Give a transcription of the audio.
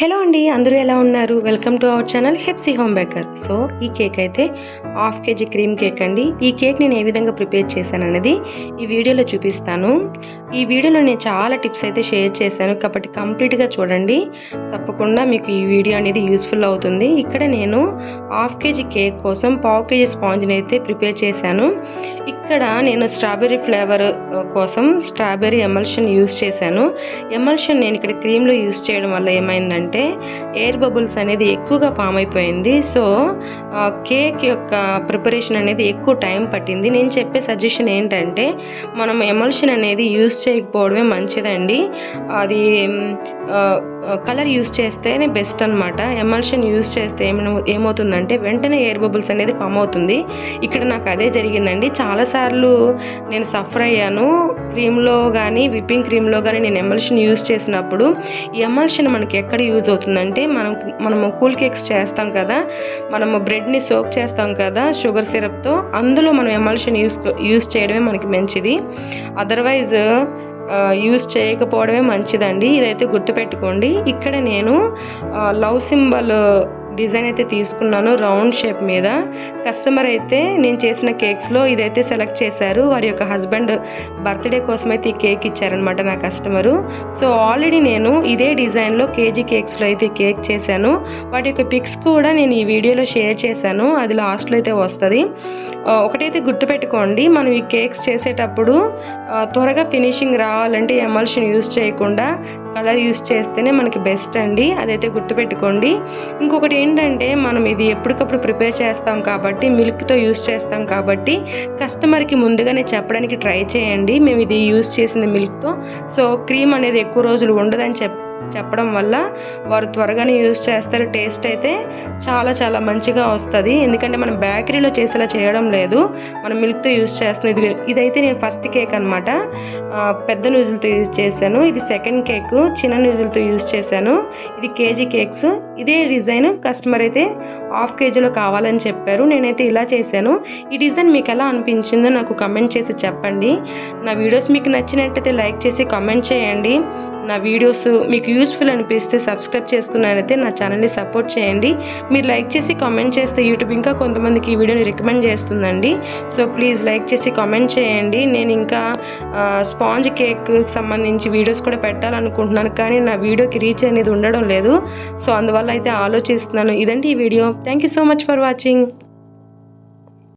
Hello అండి అందరూ ఎలా ఉన్నారు? Welcome to our channel Hepsi home baker so ఈ కేక్ అయితే హాఫ్ కేజీ క్రీమ్ కేక్ అండి. ఈ కేక్ నేను ఏ విధంగా ప్రిపేర్ చేశాను అనేది ఈ వీడియోలో చూపిస్తాను. ఈ వీడియోలో నేను చాలా టిప్స్ అయితే షేర్ చేశాను. కాబట్టి కంప్లీట్గా చూడండి. తప్పకుండా మీకు ఈ వీడియో అనేది యూస్ఫుల్ అవుతుంది. ఇక్కడ నేను హాఫ్ కేజీ కేక్ కోసం పావు కేజీ స్పాంజ్ని అయితే ప్రిపేర్ చేశాను. ఇక్కడ నేను స్ట్రాబెర్రీ ఫ్లేవర్ కోసం స్ట్రాబెర్రీ ఎమల్షన్ యూస్ చేశాను. ఎమల్షన్ నేను ఇక్కడ క్రీమ్లో యూస్ చేయడం వల్ల ఏమైందంటే ఎయిర్ బబుల్స్ అనేది ఎక్కువగా ఫామ్ అయిపోయింది. సో కేక్ యొక్క ప్రిపరేషన్ అనేది ఎక్కువ టైం పట్టింది. నేను చెప్పే సజెషన్ ఏంటంటే మనం ఎమల్షన్ అనేది యూస్ చేయకపోవడమే మంచిదండి. అది కలర్ యూస్ చేస్తేనే బెస్ట్ అనమాట ఎమల్షన్ యూస్ చేస్తే ఏమైనా ఏమవుతుందంటే వెంటనే ఎయిర్ బబుల్స్ అనేది ఫామ్ అవుతుంది. ఇక్కడ నాకు అదే జరిగిందండి. చాలాసార్లు నేను సఫర్ అయ్యాను. క్రీమ్లో కానీ విప్పింగ్ క్రీమ్లో కానీ నేను ఎమల్షన్ యూస్ చేసినప్పుడు ఈ ఎమల్షన్ మనకి ఎక్కడ యూజ్ అవుతుందంటే మనం మనము కూల్ కేక్స్ చేస్తాం కదా మనము బ్రెడ్ని సోక్ చేస్తాం కదా షుగర్ సిరప్తో అందులో మనం ఎమల్షన్ యూస్ యూస్ చేయడమే మనకి మంచిది. అదర్వైజ్ యూస్ చేయకపోవడమే మంచిదండి. ఇదైతే గుర్తుపెట్టుకోండి. ఇక్కడ నేను లవ్ సింబల్ డిజైన్ అయితే తీసుకున్నాను రౌండ్ షేప్ మీద. కస్టమర్ అయితే నేను చేసిన కేక్స్లో ఇదైతే సెలెక్ట్ చేశారు. వారి యొక్క హస్బెండ్ బర్త్డే కోసం అయితే ఈ కేక్ ఇచ్చారనమాట నా కస్టమరు సో ఆల్రెడీ నేను ఇదే డిజైన్లో కేజీ కేక్స్లో అయితే కేక్ చేశాను. వాటి యొక్క పిక్స్ కూడా నేను ఈ వీడియోలో షేర్ చేశాను. అది లాస్ట్లో అయితే వస్తుంది. ఒకటైతే గుర్తుపెట్టుకోండి మనం ఈ కేక్స్ చేసేటప్పుడు త్వరగా ఫినిషింగ్ రావాలంటే ఎమల్షన్ యూస్ చేయకుండా కలర్ యూస్ చేస్తేనే మనకి బెస్ట్ అండి అదైతే గుర్తుపెట్టుకోండి. ఇంకొకటి ఏంటంటే మనం ఇది ఎప్పటికప్పుడు ప్రిపేర్ చేస్తాం కాబట్టి మిల్క్తో యూస్ చేస్తాం కాబట్టి కస్టమర్కి ముందుగానే చెప్పడానికి ట్రై చేయండి మేము ఇది యూస్ చేసింది మిల్క్తో. సో క్రీమ్ అనేది ఎక్కువ రోజులు ఉండదని చెప్ చెప్పడం వల్ల వారు త్వరగానే యూజ్ చేస్తారు. టేస్ట్ అయితే చాలా చాలా మంచిగా వస్తుంది. ఎందుకంటే మనం బేకరీలో చేసేలా చేయడం లేదు. మనం మిల్క్తో యూజ్ చేస్తున్నాం ఇది ఇదైతే నేను ఫస్ట్ కేక్ అనమాట పెద్ద న్యూజులతో యూజ్ చేశాను. ఇది సెకండ్ కేక్ చిన్న న్యూజులతో యూజ్ చేశాను. ఇది కేజీ కేక్స్. ఇదే డిజైన్ కస్టమర్ అయితే హాఫ్ కేజీలో కావాలని చెప్పారు. నేనైతే ఇలా చేశాను. ఈ డిజైన్ మీకు ఎలా అనిపించిందో నాకు కమెంట్ చేసి చెప్పండి. నా వీడియోస్ మీకు నచ్చినట్టయితే లైక్ చేసి కమెంట్ చేయండి. నా వీడియోస్ మీకు యూస్ఫుల్ అనిపిస్తే సబ్స్క్రైబ్ చేసుకున్నారైతే నా ఛానల్ని సపోర్ట్ చేయండి. మీరు లైక్ చేసి కామెంట్ చేస్తే యూట్యూబ్ ఇంకా కొంతమందికి ఈ వీడియోని రికమెండ్ చేస్తుందండి. సో ప్లీజ్ లైక్ చేసి కామెంట్ చేయండి. నేను ఇంకా స్పాంజ్ కేక్ సంబంధించి వీడియోస్ కూడా పెట్టాలనుకుంటున్నాను కానీ నా వీడియోకి రీచ్ అనేది ఉండడం లేదు. సో అందువల్ల అయితే ఆలోచిస్తున్నాను. ఇదండి ఈ video. Thank you so much for watching